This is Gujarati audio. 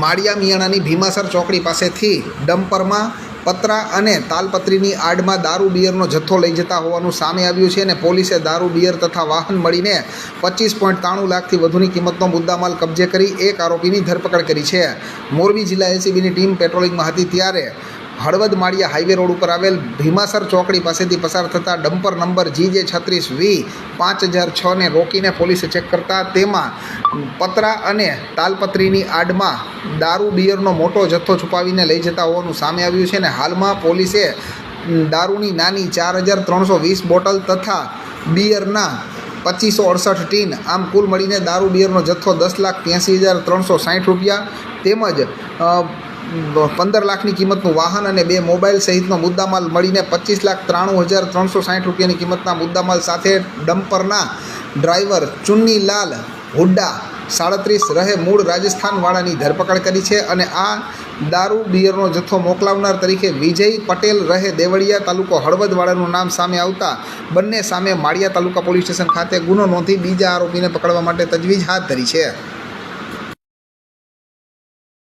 માળિયા મિયાણાની ભીમાસર ચોકડી પાસેથી ડમ્પરમાં પતરા અને તાલપત્રીની આડમાં દારૂ બિયરનો જથ્થો લઈ જતા હોવાનું સામે આવ્યું છે અને પોલીસે દારૂ બિયર તથા વાહન મળીને પચીસ પોઈન્ટ ત્રાણું લાખથી વધુની કિંમતનો મુદ્દામાલ કબજે કરી એક આરોપીની ધરપકડ કરી છે. મોરબી જિલ્લા એસીબીની ટીમ પેટ્રોલિંગમાં હતી ત્યારે હળવદ માળિયા હાઈવે રોડ ઉપર આવેલ ભીમાસર ચોકડી પાસેથી પસાર થતા ડમ્પર નંબર જી જે છત્રીસ વી પાંચ હજાર છને રોકીને પોલીસે ચેક કરતા તેમાં પતરા અને તાલપત્રીની આડમાં દારૂ બિયરનો મોટો જથ્થો છુપાવીને લઈ જતા હોવાનું સામે આવ્યું છે અને હાલમાં પોલીસે દારૂની નાની ચાર હજાર ત્રણસો વીસ બોટલ તથા બિયરના પચીસો અડસઠ ટીન, આમ કુલ મળીને દારૂ બિયરનો જથ્થો દસ લાખ ત્યાંસી હજાર ત્રણસો સાહીઠ રૂપિયા તેમજ પંદર લાખની કિંમતનું વાહન અને બે મોબાઈલ સહિતનો મુદ્દામાલ મળીને પચીસ લાખ ત્રાણું હજાર ત્રણસો સાઠ રૂપિયાની કિંમતના મુદ્દામાલ સાથે ડમ્પરના ડ્રાઈવર ચુન્નીલાલ હુડ્ડા સાડત્રીસ રહે મૂળ રાજસ્થાનવાળાની ધરપકડ કરી છે અને આ દારૂ બિયરનો જથ્થો મોકલાવનાર તરીકે વિજય પટેલ રહે દેવળિયા તાલુકો હળવદવાળાનું નામ સામે આવતા બંને સામે માળિયા તાલુકા પોલીસ સ્ટેશન ખાતે ગુનો નોંધી બીજા આરોપીને પકડવા માટે તજવીજ હાથ ધરી છે.